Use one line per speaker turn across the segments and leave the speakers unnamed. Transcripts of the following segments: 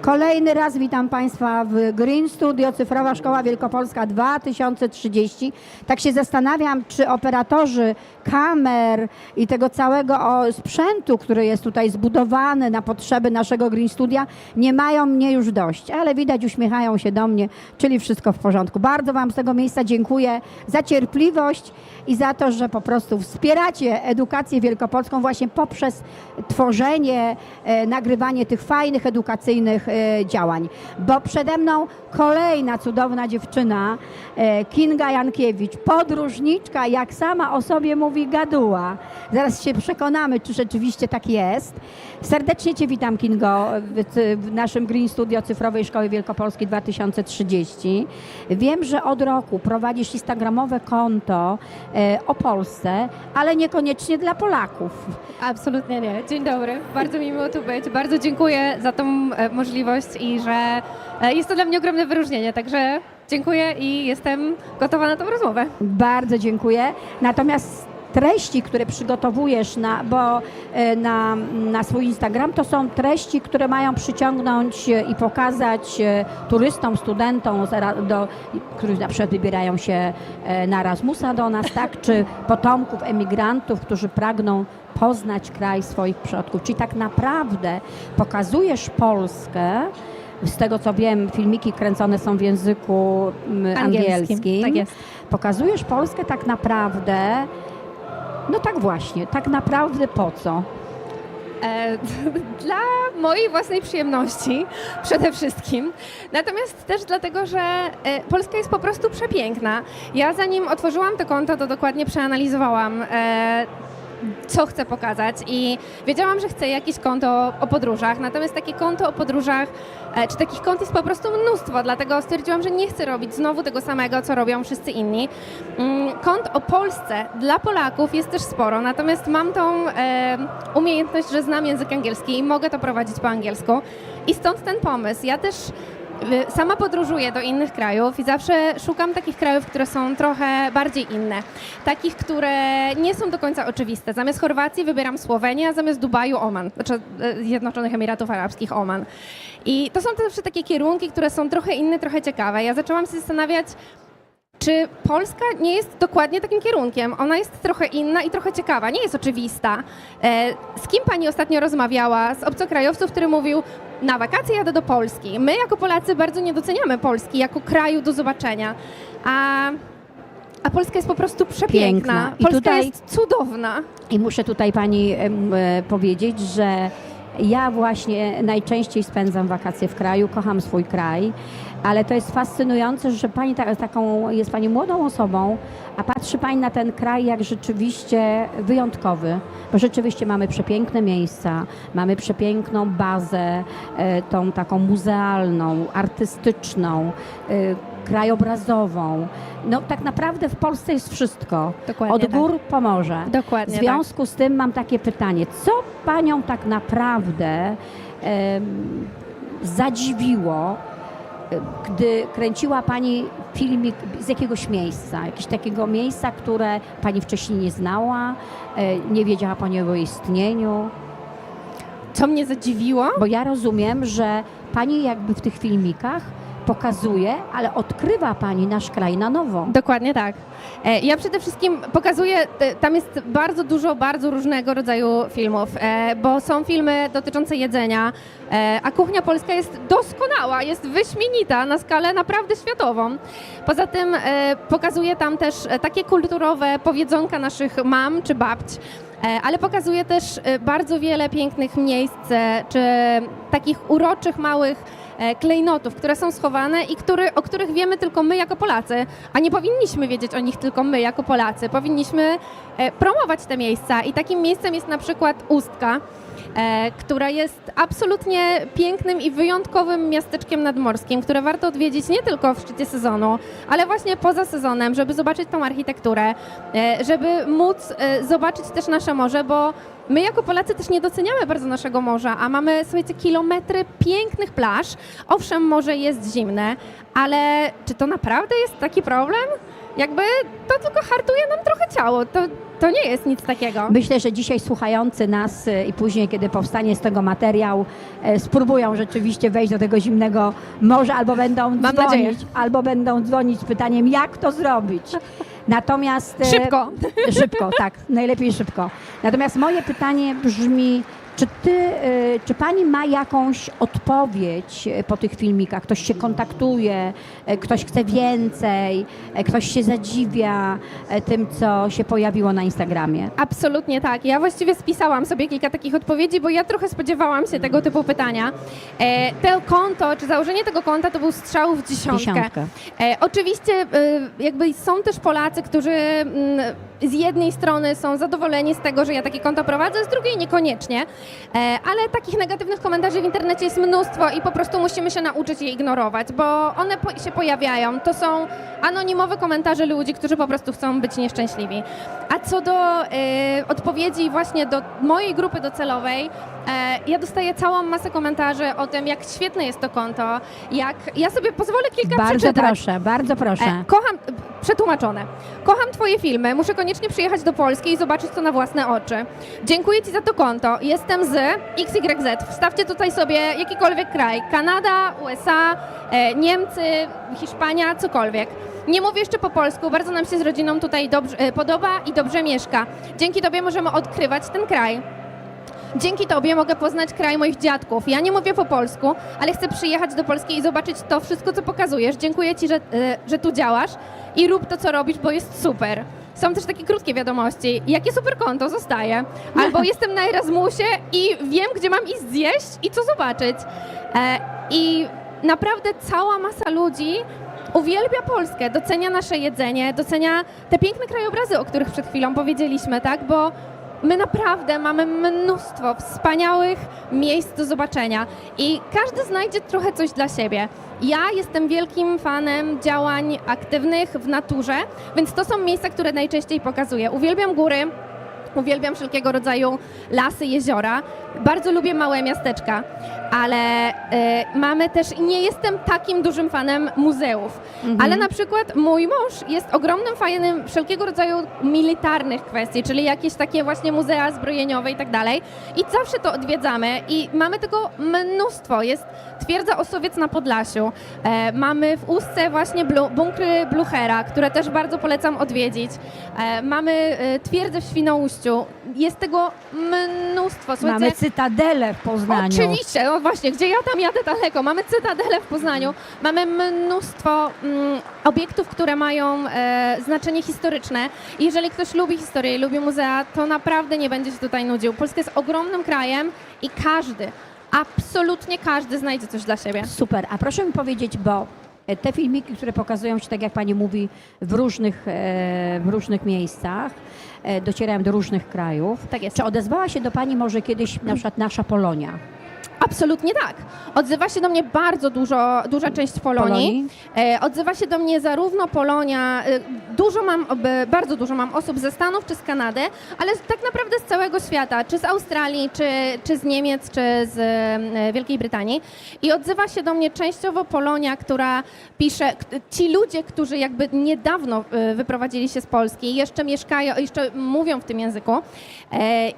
Kolejny raz witam Państwa w Green Studio Cyfrowa Szkoła Wielkopolska 2030. Tak się zastanawiam, czy operatorzy kamer i tego całego sprzętu, który jest tutaj zbudowany na potrzeby naszego Green Studia, nie mają mnie już dość, ale widać uśmiechają się do mnie, czyli wszystko w porządku. Bardzo Wam z tego miejsca dziękuję za cierpliwość i za to, że po prostu wspieracie edukację wielkopolską właśnie poprzez tworzenie, e, nagrywanie tych fajnych, edukacyjnych e, działań. Bo przede mną kolejna cudowna dziewczyna, e, Kinga Jankiewicz, podróżniczka, jak sama o sobie mówi, gaduła. Zaraz się przekonamy, czy rzeczywiście tak jest. Serdecznie Cię witam, Kingo, w, naszym Green Studio Cyfrowej Szkoły Wielkopolskiej 2030. Wiem, że od roku prowadzisz instagramowe konto e, o Polsce, ale niekoniecznie dla Polaków.
Absolutnie nie. Dzień dobry. Bardzo mi miło tu być. Bardzo dziękuję za tą e, możliwość i że e, jest to dla mnie ogromne wyróżnienie. Także dziękuję i jestem gotowa na tą rozmowę.
Bardzo dziękuję. Natomiast treści, które przygotowujesz na, bo, e, na, na swój Instagram, to są treści, które mają przyciągnąć e, i pokazać e, turystom, studentom, do, którzy na przykład wybierają się na Erasmusa do nas, tak, czy potomków emigrantów, którzy pragną poznać kraj swoich przodków. Czyli tak naprawdę pokazujesz Polskę, z tego co wiem, filmiki kręcone są w języku mm, angielskim.
Tak jest.
Pokazujesz Polskę tak naprawdę, no tak właśnie, tak naprawdę po co?
E, dla mojej własnej przyjemności przede wszystkim. Natomiast też dlatego, że e, Polska jest po prostu przepiękna. Ja zanim otworzyłam to konto, to dokładnie przeanalizowałam. Co chcę pokazać i wiedziałam, że chcę jakieś konto o podróżach, natomiast takie konto o podróżach, e, czy takich kont jest po prostu mnóstwo, dlatego stwierdziłam, że nie chcę robić znowu tego samego, co robią wszyscy inni. Mm, Kont o Polsce dla Polaków jest też sporo, natomiast mam tą e, umiejętność, że znam język angielski i mogę to prowadzić po angielsku i stąd ten pomysł. Ja też Sama podróżuję do innych krajów i zawsze szukam takich krajów, które są trochę bardziej inne. Takich, które nie są do końca oczywiste. Zamiast Chorwacji wybieram Słowenię, a zamiast Dubaju Oman, znaczy y, Zjednoczonych Emiratów Arabskich Oman. I to są zawsze takie kierunki, które są trochę inne, trochę ciekawe. Ja zaczęłam się zastanawiać, czy Polska nie jest dokładnie takim kierunkiem? Ona jest trochę inna i trochę ciekawa, nie jest oczywista. E, Z kim pani ostatnio rozmawiała? Z obcokrajowców, który mówił, na wakacje jadę do Polski. My jako Polacy bardzo nie doceniamy Polski jako kraju do zobaczenia. A, a Polska jest po prostu przepiękna.
Piękna.
Polska
tutaj-
jest cudowna.
I muszę tutaj pani e, powiedzieć, że ja właśnie najczęściej spędzam wakacje w kraju, kocham swój kraj, ale to jest fascynujące, że pani ta, taką jest pani młodą osobą, a patrzy pani na ten kraj jak rzeczywiście wyjątkowy, bo rzeczywiście mamy przepiękne miejsca, mamy przepiękną bazę, e, tą taką muzealną, artystyczną, e, krajobrazową. No tak naprawdę w Polsce jest wszystko.
Dokładnie
Od
tak.
gór po morze.
Dokładnie
W związku z tym mam takie pytanie, co panią tak naprawdę em, zadziwiło, e, gdy kręciła pani filmik z jakiegoś miejsca, jakiegoś takiego miejsca, które pani wcześniej nie znała, e, nie wiedziała pani o jego istnieniu?
Co mnie zadziwiło?
Bo ja rozumiem, że pani jakby w tych filmikach pokazuje, ale odkrywa pani nasz kraj na nowo.
Dokładnie tak. E, Ja przede wszystkim pokazuję, tam jest bardzo dużo bardzo różnego rodzaju filmów, e, bo są filmy dotyczące jedzenia, e, a kuchnia polska jest doskonała, jest wyśmienita na skalę naprawdę światową. Poza tym pokazuję tam też takie kulturowe powiedzonka naszych mam czy babć, e, ale pokazuję też bardzo wiele pięknych miejsc, czy takich uroczych, małych klejnotów, które są schowane i który, o których wiemy tylko my jako Polacy, a nie powinniśmy wiedzieć o nich tylko my jako Polacy. Powinniśmy e, promować te miejsca i takim miejscem jest na przykład Ustka, e, która jest absolutnie pięknym i wyjątkowym miasteczkiem nadmorskim, które warto odwiedzić nie tylko w szczycie sezonu, ale właśnie poza sezonem, żeby zobaczyć tą architekturę, e, żeby móc e, zobaczyć też nasze morze, bo My jako Polacy też nie doceniamy bardzo naszego morza, a mamy, słuchajcie, kilometry pięknych plaż. Owszem, morze jest zimne, ale czy to naprawdę jest taki problem? jakby to tylko hartuje nam trochę ciało. To, to nie jest nic takiego.
Myślę, że dzisiaj słuchający nas e, i później, kiedy powstanie z tego materiał, e, spróbują rzeczywiście wejść do tego zimnego morza, albo będą
Mam
dzwonić,
nadzieję.
albo będą dzwonić z pytaniem, jak to zrobić. Natomiast e,
Szybko.
Szybko, tak, najlepiej szybko. Natomiast moje pytanie brzmi, czy ty, y, czy pani ma jakąś odpowiedź y, po tych filmikach? Ktoś się kontaktuje, y, ktoś chce więcej, ktoś się zadziwia tym, co się pojawiło na Instagramie?
Absolutnie tak. Ja właściwie spisałam sobie kilka takich odpowiedzi, bo ja trochę spodziewałam się tego typu pytania. E, to konto, czy założenie tego konta to był strzał w dziesiątkę.
Dziesiątkę.
E, oczywiście e, jakby są też Polacy, którzy mm, z jednej strony są zadowoleni z tego, że ja takie konto prowadzę, z drugiej niekoniecznie, e, ale takich negatywnych komentarzy w internecie jest mnóstwo i po prostu musimy się nauczyć je ignorować, bo one się pojawiają. To są anonimowe komentarze ludzi, którzy po prostu chcą być nieszczęśliwi. A co do e, odpowiedzi właśnie do mojej grupy docelowej, ja dostaję całą masę komentarzy o tym, jak świetne jest to konto, jak ja sobie pozwolę kilka
Bardzo
przeczytać.
proszę, bardzo proszę.
E, kocham, przetłumaczone. Kocham Twoje filmy, muszę koniecznie przyjechać do Polski i zobaczyć to na własne oczy. Dziękuję Ci za to konto. Jestem z XYZ. Wstawcie tutaj sobie jakikolwiek kraj. Kanada, USA, e, Niemcy, Hiszpania, cokolwiek. Nie mówię jeszcze po polsku, bardzo nam się z rodziną tutaj dobrze, e, podoba i dobrze mieszka. Dzięki Tobie możemy odkrywać ten kraj. Dzięki Tobie mogę poznać kraj moich dziadków. Ja nie mówię po polsku, ale chcę przyjechać do Polski i zobaczyć to wszystko, co pokazujesz. Dziękuję Ci, że, e, że tu działasz i rób to, co robisz, bo jest super. Są też takie krótkie wiadomości. Jakie super konto zostaje? Albo jestem na Erasmusie i wiem, gdzie mam iść zjeść i co zobaczyć. E, I naprawdę cała masa ludzi uwielbia Polskę, docenia nasze jedzenie, docenia te piękne krajobrazy, o których przed chwilą powiedzieliśmy, tak? Bo My naprawdę mamy mnóstwo wspaniałych miejsc do zobaczenia i każdy znajdzie trochę coś dla siebie. Ja jestem wielkim fanem działań aktywnych w naturze, więc to są miejsca, które najczęściej pokazuję. Uwielbiam góry, uwielbiam wszelkiego rodzaju lasy, jeziora. Bardzo lubię małe miasteczka, ale e, mamy też, nie jestem takim dużym fanem muzeów, ale na przykład mój mąż jest ogromnym fanem wszelkiego rodzaju militarnych kwestii, czyli jakieś takie właśnie muzea zbrojeniowe i tak dalej. I zawsze to odwiedzamy i mamy tego mnóstwo. Jest twierdza Osowiec na Podlasiu, e, mamy w Ustce właśnie blu, bunkry Bluchera, które też bardzo polecam odwiedzić. E, mamy e, twierdzę w Świnoujściu. Jest tego mnóstwo. Słuchajcie,
Mamy cytadelę w Poznaniu.
Oczywiście, no właśnie, gdzie ja tam jadę daleko. Mamy Cytadelę w Poznaniu, mamy mnóstwo mm, obiektów, które mają e, znaczenie historyczne. I jeżeli ktoś lubi historię i lubi muzea, to naprawdę nie będzie się tutaj nudził. Polska jest ogromnym krajem i każdy, absolutnie każdy znajdzie coś dla siebie.
Super. A proszę mi powiedzieć, bo te filmiki, które pokazują się, tak jak pani mówi, w różnych, e, w różnych miejscach, e, docierają do różnych krajów.
Tak jest.
Czy odezwała się do pani może kiedyś na przykład nasza Polonia?
Absolutnie tak. Odzywa się do mnie bardzo dużo, duża część Polonii.
Polonii?
E, odzywa się do mnie zarówno Polonia, e, dużo mam, bardzo dużo mam osób ze Stanów czy z Kanady, ale tak naprawdę z całego świata, czy z Australii, czy, czy z Niemiec, czy z e, Wielkiej Brytanii. I odzywa się do mnie częściowo Polonia, która pisze, ci ludzie, którzy jakby niedawno wyprowadzili się z Polski, jeszcze mieszkają, jeszcze mówią w tym języku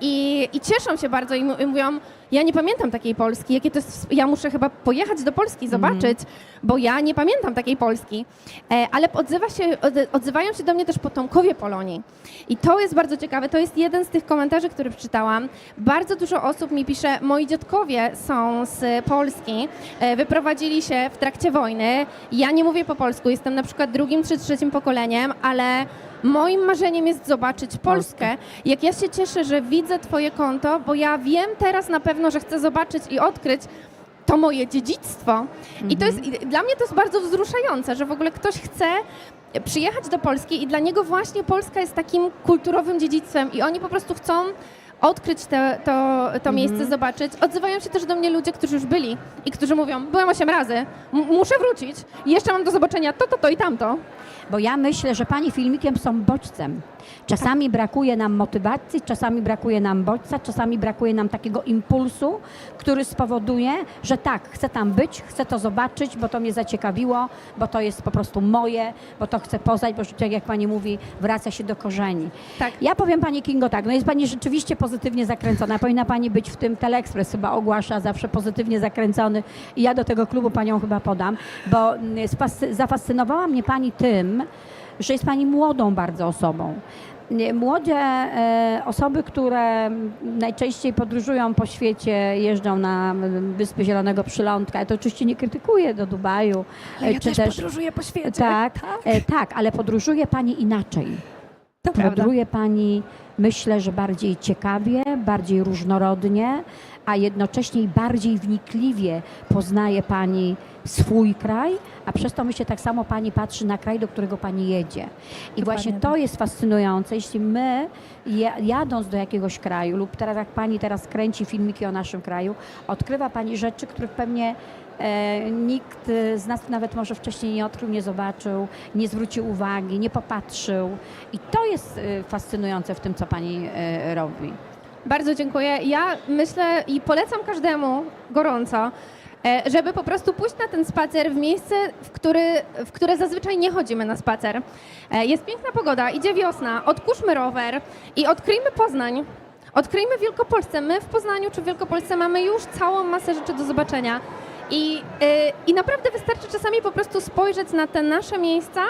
i, i cieszą się bardzo i mówią, ja nie pamiętam takiej Polski, jakie to jest, ja muszę chyba pojechać do Polski, zobaczyć, bo ja nie pamiętam takiej Polski. E, ale odzywa się, od, odzywają się do mnie też potomkowie Polonii. I to jest bardzo ciekawe, to jest jeden z tych komentarzy, który przeczytałam. Bardzo dużo osób mi pisze, moi dziadkowie są z Polski, e, wyprowadzili się w trakcie wojny. Ja nie mówię po polsku, jestem na przykład drugim czy trzecim pokoleniem, ale moim marzeniem jest zobaczyć Polskę. Jak ja się cieszę, że widzę Twoje konto, bo ja wiem teraz na pewno, że chcę zobaczyć i odkryć to moje dziedzictwo. I to jest, i dla mnie to jest bardzo wzruszające, że w ogóle ktoś chce przyjechać do Polski i dla niego właśnie Polska jest takim kulturowym dziedzictwem i oni po prostu chcą odkryć te, to, to miejsce, zobaczyć. Odzywają się też do mnie ludzie, którzy już byli i którzy mówią, byłem osiem razy, muszę wrócić, jeszcze mam do zobaczenia to, to, to i tamto.
Bo ja myślę, że pani filmikiem są bodźcem. Czasami brakuje nam motywacji, czasami brakuje nam bodźca, czasami brakuje nam takiego impulsu, który spowoduje, że tak, chcę tam być, chcę to zobaczyć, bo to mnie zaciekawiło, bo to jest po prostu moje, bo to chcę poznać, bo tak jak pani mówi, wraca się do korzeni.
Tak.
Ja powiem pani Kingo tak, no jest pani rzeczywiście pozytywnie zakręcona. Powinna pani być w tym Teleexpress chyba ogłasza zawsze pozytywnie zakręcony i ja do tego klubu panią chyba podam, bo mm, zafascynowała mnie pani tym, że jest pani młodą bardzo osobą. Nie, Młodzie e, osoby, które najczęściej podróżują po świecie, jeżdżą na Wyspy Zielonego Przylądka. Ja to oczywiście nie krytykuję do Dubaju. e, czy też,
podróżuję po świecie.
tak, e, tak, ale podróżuje pani inaczej.
to prawda.
Podróżuje Pani, myślę, że bardziej ciekawie, bardziej różnorodnie, a jednocześnie bardziej wnikliwie poznaje Pani swój kraj, a przez to myślę, tak samo Pani patrzy na kraj, do którego Pani jedzie. I właśnie to
tak.
jest fascynujące, jeśli my ja- jadąc do jakiegoś kraju lub teraz jak Pani teraz kręci filmiki o naszym kraju, odkrywa Pani rzeczy, których pewnie e, nikt z nas nawet może wcześniej nie odkrył, nie zobaczył, nie zwrócił uwagi, nie popatrzył. I to jest e, fascynujące w tym, co Pani e, robi.
Bardzo dziękuję. Ja myślę i polecam każdemu gorąco, e, żeby po prostu pójść na ten spacer w miejsce, w, który, w które zazwyczaj nie chodzimy na spacer. E, Jest piękna pogoda, idzie wiosna, odkurzmy rower i odkryjmy Poznań. Odkryjmy Wielkopolsce. My w Poznaniu czy w Wielkopolsce mamy już całą masę rzeczy do zobaczenia. I, e, I naprawdę wystarczy czasami po prostu spojrzeć na te nasze miejsca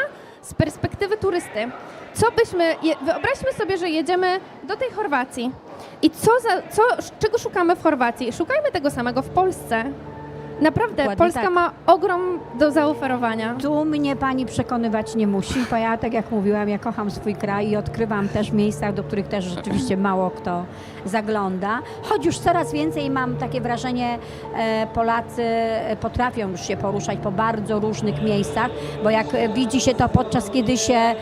z perspektywy turysty. Co byśmy, wyobraźmy sobie, że jedziemy do tej Chorwacji. I co za, co, czego szukamy w Chorwacji? Szukajmy tego samego w Polsce. Naprawdę,
Dokładnie
Polska
tak.
ma ogrom do zaoferowania.
Tu mnie pani przekonywać nie musi, bo ja, tak jak mówiłam, ja kocham swój kraj i odkrywam też miejsca, do których też rzeczywiście mało kto zagląda. Choć już coraz więcej mam takie wrażenie, e, Polacy e, potrafią już się poruszać po bardzo różnych miejscach, bo jak e, widzi się to podczas kiedy się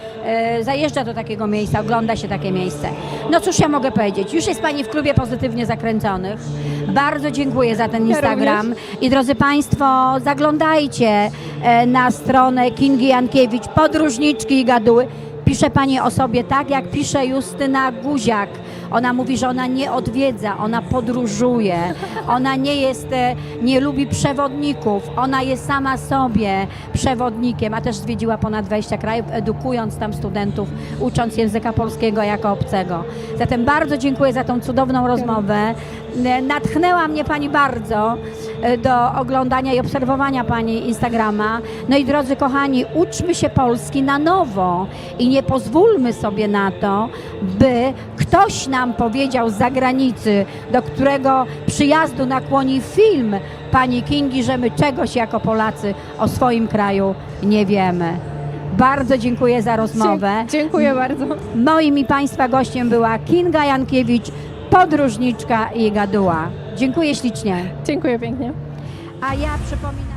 zajeżdża do takiego miejsca, ogląda się takie miejsce. No cóż ja mogę powiedzieć, już jest pani w klubie pozytywnie zakręconych. Bardzo dziękuję za ten
Ja
Instagram. I drodzy Państwo, zaglądajcie e, na stronę Kingi Jankiewicz, podróżniczki i gaduły. Pisze Pani o sobie tak, jak pisze Justyna Guziak. Ona mówi, że ona nie odwiedza, ona podróżuje. Ona nie jest, e, nie lubi przewodników. Ona jest sama sobie przewodnikiem, a też zwiedziła ponad 20 krajów, edukując tam studentów, ucząc języka polskiego jako obcego. Zatem bardzo dziękuję za tą cudowną rozmowę. E, Natchnęła mnie Pani bardzo do oglądania i obserwowania Pani Instagrama. No i drodzy kochani, uczmy się Polski na nowo i nie pozwólmy sobie na to, by ktoś nam powiedział z zagranicy, do którego przyjazdu nakłoni film Pani Kingi, że my czegoś jako Polacy o swoim kraju nie wiemy. Bardzo dziękuję za rozmowę.
Dziękuję bardzo.
Moim i Państwa gościem była Kinga Jankiewicz, podróżniczka i gaduła. Dziękuję ślicznie.
Dziękuję pięknie.
A ja przypominam.